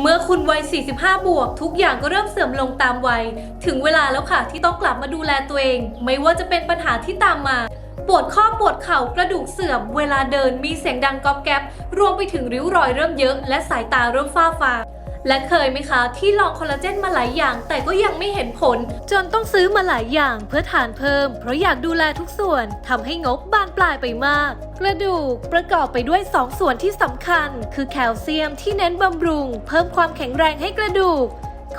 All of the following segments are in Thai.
เมื่อคุณวัย 45 บวก ทุกอย่างก็เริ่มเสื่อมลงตามวัย ถึงเวลาแล้วค่ะที่ต้องกลับมาดูแลตัวเอง ไม่ว่าจะเป็นปัญหาที่ตามมา ปวดข้อปวดเข่ากระดูกเสื่อม เวลาเดินมีเสียงดังก๊อบแก๊บรวมไปถึงริ้วรอยเริ่มเยอะ และสายตาเริ่มฝ้าฟาง และเคยไหมคะ ที่ลองคอลลาเจนมาหลายอย่าง แต่ก็ยังไม่เห็นผล จนต้องซื้อมาหลายอย่างเพื่อทานเพิ่ม เพราะอยากดูแลทุกส่วนทำให้งบบานปลายไปมากกระดูกประกอบไปด้วย 2 ส่วนที่สำคัญ คือแคลเซียมที่เน้นบำรุง เพิ่มความแข็งแรงให้กระดูก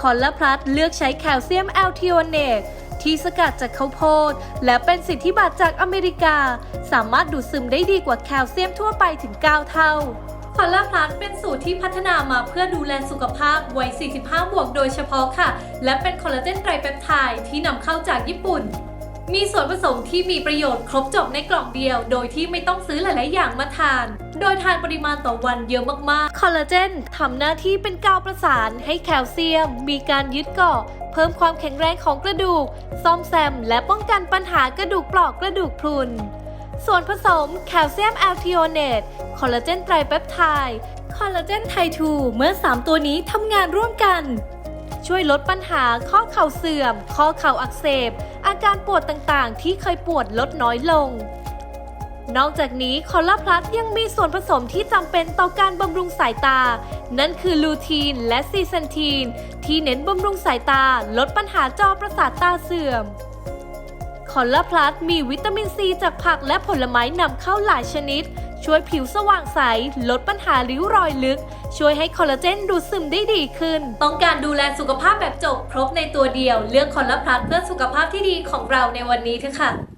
คอลลาพลัสเลือกใช้แคลเซียมแอลทิโอเนตที่สกัดจากข้าวโพด และเป็นสิทธิบัตรจากอเมริกา สามารถดูดซึมได้ดีกว่าแคลเซียมทั่วไปถึง 9 เท่า คอลลาพลัสเป็นสูตรที่พัฒนามาเพื่อดูแลสุขภาพวัย 45 บวกโดยเฉพาะค่ะ และเป็นคอลลาเจนไตรเปปไทด์ที่นำเข้าจากญี่ปุ่น มีส่วนผสมที่มีประโยชน์ครบจบในกล่องเดียว โดยที่ไม่ต้องซื้อหลาย ๆ อย่างมาทาน โดยทานปริมาณต่อวันเยอะมาก ๆ คอลลาเจนทำหน้าที่เป็นกาวประสานให้แคลเซียม มีการยึดเกาะเพิ่มความแข็งแรงของกระดูก ซ่อมแซม และป้องกันปัญหากระดูกเปราะกระดูกพรุนส่วนผสมแคลเซียมแอลทิโอเนต คอลลาเจนไตรเปปไทด์คอลลาเจนไททูเมื่อ 3 ตัวนี้ทำงานร่วมกัน ช่วยลดปัญหาข้อเข่าเสื่อม ข้อเข่าอักเสบ อาการปวดต่างๆ ที่เคยปวดลดน้อยลง นอกจากนี้คอลลาพลัสยังมีส่วนผสมที่จำเป็นต่อการบำรุงสายตา นั่นคือลูทีนและซีเซนทีน ที่เน้นบำรุงสายตา ลดปัญหาจอประสาทตาเสื่อม คอลลาพลัสมีวิตามินซีจากผักและผลไม้นำเข้าหลายชนิด ช่วยผิวสว่างใส ลดปัญหาริ้วรอยลึก ช่วยให้คอลลาเจนดูดซึมได้ดีขึ้น ต้องการดูแลสุขภาพแบบจบครบในตัวเดียว เลือกคอลลาพลัสเพื่อสุขภาพที่ดีของเราในวันนี้เถอะค่ะ